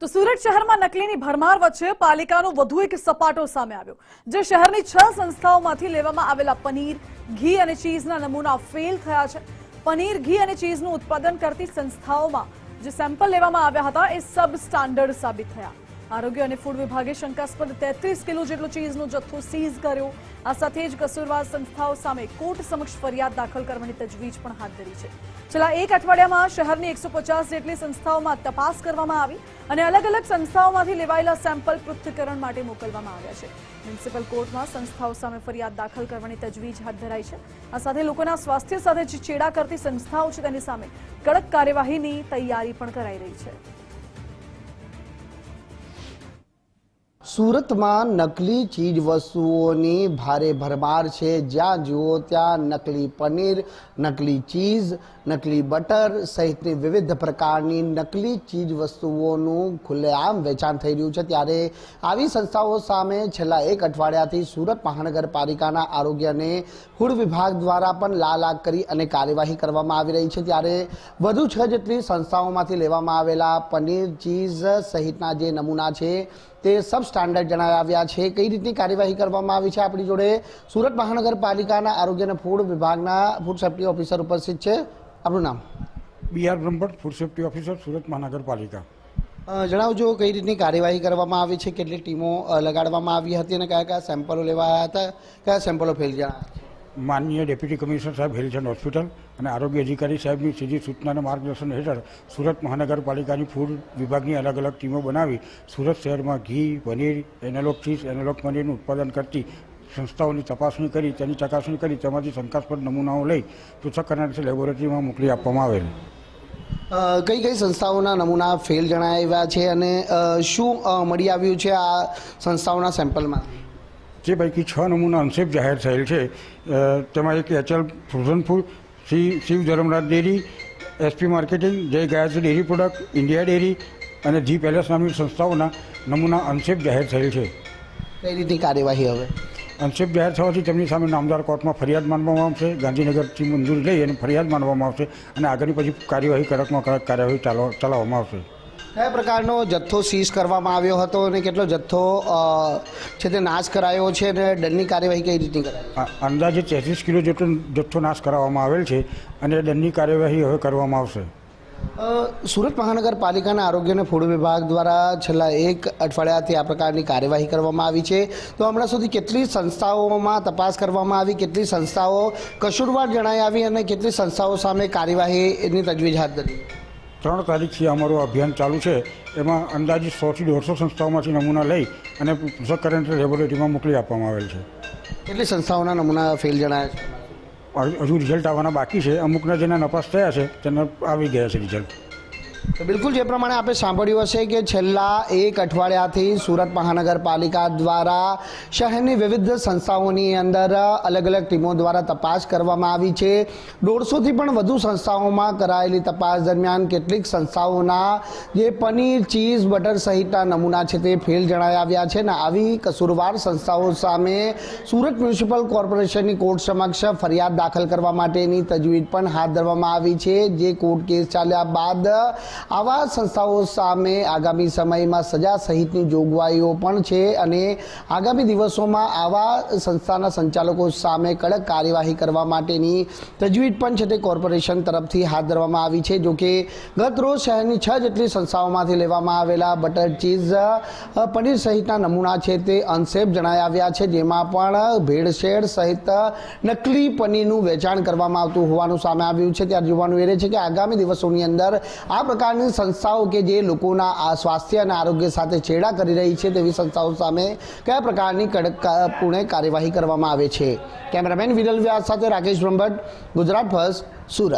તો સુરત શહેરમાં નકલીની ભરમાર વચ્ચે પાલિકાનો વધુ એક સપાટો સામે આવ્યો, જે શહેરની છ સંસ્થાઓમાંથી લેવામાં આવેલા પનીર, ઘી અને ચીઝના નમૂના ફેલ થયા છે. પનીર, ઘી અને ચીઝનું ઉત્પાદન કરતી સંસ્થાઓમાં જે સેમ્પલ લેવામાં આવ્યા હતા, એ સબ સ્ટાન્ડર્ડ સાબિત થયા. આરોગ્ય અને ફૂડ વિભાગે શંકાસ્પદ તેત્રીસ કિલો જેટલો ચીઝનો જથ્થો સીઝ કર્યો. આ સાથે જ કસૂરવાર સંસ્થાઓ સામે કોર્ટ સમક્ષ ફરિયાદ દાખલ કરવાની તજવીજ પણ હાથ ધરી છે. છેલ્લા એક અઠવાડિયામાં શહેરની એકસો જેટલી સંસ્થાઓમાં તપાસ કરવામાં આવી અને અલગ અલગ સંસ્થાઓમાંથી લેવાયેલા સેમ્પલ પૃથ્થકરણ માટે મોકલવામાં આવ્યા છે. મ્યુનિસિપલ કોર્ટમાં સંસ્થાઓ સામે ફરિયાદ દાખલ કરવાની તજવીજ હાથ ધરાઈ છે. આ સાથે લોકોના સ્વાસ્થ્ય સાથે જે ચેડા કરતી સંસ્થાઓ છે તેની સામે કડક કાર્યવાહીની તૈયારી પણ કરાઈ રહી છે. સુરતમાં નકલી ચીજ વસ્તુઓની ભારે ભરમાર છે. જ્યાં જુઓ ત્યાં નકલી પનીર, નકલી ચીઝ, નકલી બટર સહિતની વિવિધ પ્રકારની નકલી ચીજ વસ્તુઓનું ખુલ્લેઆમ વેચાણ થઈ રહ્યું છે. ત્યારે આવી સંસ્થાઓ સામે છેલ્લા એક અઠવાડિયાથી સુરત મહાનગરપાલિકાના આરોગ્ય અને ફૂડ વિભાગ દ્વારા પણ લાલ આગ કરી અને કાર્યવાહી કરવામાં આવી રહી છે. ત્યારે વધુ છ જેટલી સંસ્થાઓમાંથી લેવામાં આવેલા પનીર, ચીઝ સહિતના જે નમૂના છે તે સબ સ્ટાન્ડર્ડ જણાવ્યા છે. કઈ રીતની કાર્યવાહી કરવામાં આવી છે આપણી જોડે? સુરત મહાનગરપાલિકાના આરોગ્ય અને ફૂડ વિભાગના ફૂડ સેફ્ટી ઓફિસર ઉપસ્થિત છે. આપણું નામ? B R Brahmbhatt food safety officer Surat મહાનગરપાલિકા. જણાવજો કઈ રીતની કાર્યવાહી કરવામાં આવી છે? કેટલી ટીમો લગાડવામાં આવી હતી અને કયા કયા સેમ્પલો લેવાયા હતા? કયા સેમ્પલો ફેલ છે? માનનીય ડેપ્યુટી કમિશનર સાહેબ હેલ્થ એન્ડ હોસ્પિટલ અને આરોગ્ય અધિકારી સાહેબની સીધી સૂચનાના માર્ગદર્શન હેઠળ સુરત મહાનગરપાલિકાની ફૂડ વિભાગની અલગ અલગ ટીમો બનાવી સુરત શહેરમાં ઘી, પનીર, એનાલોગ ચીઝ, એનાલોગ પનીરનું ઉત્પાદન કરતી સંસ્થાઓની તપાસણી કરી, તેની ચકાસણી કરી, તેમાંથી શંકાસ્પદ નમૂનાઓ લઈ પૃથ્થકરણ લેબોરેટરીમાં મોકલી આપવામાં આવેલ. કઈ કઈ સંસ્થાઓના નમૂના ફેલ જણાવ્યા છે અને શું મળી આવ્યું છે આ સંસ્થાઓના સેમ્પલમાં? જે પૈકી છ નમૂના અંશેપ જાહેર થયેલ છે તેમાં એક HL frozen Shri Shiv Shiv Dharmaraj dairy SP marketing Jay Gayatri dairy product India dairy અને ધી પેલેસ નામની સંસ્થાઓના નમૂના અંશેપ જાહેર થયેલ છે. કઈ રીતની કાર્યવાહી હવે? અનશેપ જાહેર થવાથી તેમની સામે નામદાર કોર્ટમાં ફરિયાદ માનવામાં આવશે ગાંધીનગરથી મંજૂરી લઈ અને ફરિયાદ માનવામાં આવશે અને આગળની પછી કાર્યવાહી કડકમાં કડક કાર્યવાહી ચાલવા ચલાવવામાં આવશે. કયા પ્રકારનો જથ્થો સીઝ કરવામાં આવ્યો હતો અને કેટલો જથ્થો છે તે નાશ કરાયો છે અને દંડની કાર્યવાહી કઈ રીતની કરાઈ? અંદાજે તેત્રીસ કિલો જેટલો જથ્થો નાશ કરાવવામાં આવેલ છે અને દંડની કાર્યવાહી હવે કરવામાં આવશે. સુરત મહાનગરપાલિકાના આરોગ્ય અને ફૂડ વિભાગ દ્વારા છેલ્લા એક અઠવાડિયાથી આ પ્રકારની કાર્યવાહી કરવામાં આવી છે. તો હમણાં સુધી કેટલી સંસ્થાઓમાં તપાસ કરવામાં આવી કેટલી સંસ્થાઓ કસૂરવાર જણાઈ આવી અને કેટલી સંસ્થાઓ સામે કાર્યવાહીની તજવીજ હાથ ધરી? ત્રણ તારીખથી અમારું અભિયાન ચાલુ છે. એમાં અંદાજિત સોથી દોઢસો સંસ્થાઓમાંથી નમૂના લઈ અને પૃથ્થકરણ લેબોરેટરીમાં મોકલી આપવામાં આવેલ છે. કેટલી સંસ્થાઓના નમૂના ફેલ જણાયા છે? હજુ રિઝલ્ટ આવવાના બાકી છે. અમુકના જેના નપાસ થયા છે તેના આવી ગયા છે રિઝલ્ટ. બિલકુલ જે પ્રમાણે આપણે સાંભળ્યું હશે કે છેલ્લા એક અઠવાડિયાથી સુરત મહાનગરપાલિકા દ્વારા શહેરની વિવિધ સંસ્થાઓની અંદર અલગ અલગ ટીમો દ્વારા તપાસ કરવામાં આવી છે. દોઢસોથી પણ વધુ સંસ્થાઓમાં કરાયેલી તપાસ દરમિયાન કેટલીક સંસ્થાઓના જે પનીર, ચીઝ, બટર સહિતના નમૂના છે તે ફેલ જણાઈ આવ્યા છે ને આવી કસૂરવાર સંસ્થાઓ સામે સુરત મ્યુનિસિપલ કોર્પોરેશનની કોર્ટ સમક્ષ ફરિયાદ દાખલ કરવા માટેની તજવીજ પણ હાથ ધરવામાં આવી છે. જે કોર્ટ કેસ ચાલ્યા બાદ આવા સંસ્થાઓ સામે આગામી સમયમાં સજા સહિતની જોગવાઈઓ પણ છે અને આગામી દિવસોમાં આવા સંસ્થાના સંચાલકો સામે કડક કાર્યવાહી કરવા માટેની તજવીજ પણ છે તે કોર્પોરેશન તરફથી હાથ ધરવામાં આવી છે. જોકે ગત રોજ શહેરની છ જેટલી સંસ્થાઓમાંથી લેવામાં આવેલા બટર ચીઝ પનીર સહિતના નમૂના છે તે અનસેફ જણાઈ આવ્યા છે. જેમાં પણ ભેળસેળ સહિત નકલી પનીરનું વેચાણ કરવામાં આવતું હોવાનું સામે આવ્યું છે. ત્યારે જોવાનું એ રહે છે કે આગામી દિવસોની અંદર આ પ્રકારની સંસ્થાઓ કે જે લોકોના આ સ્વાસ્થ્ય અને આરોગ્ય સાથે છેડા કરી રહી છે તેવી સંસ્થાઓ સામે કયા પ્રકારની કડક પૂર્ણ કાર્યવાહી કરવામાં આવે છે? કેમેરામેન વિરલ વ્યાસ સાથે રાકેશ બ્રહ્મભટ્ટ, ગુજરાત ફર્સ્ટ, સુરત.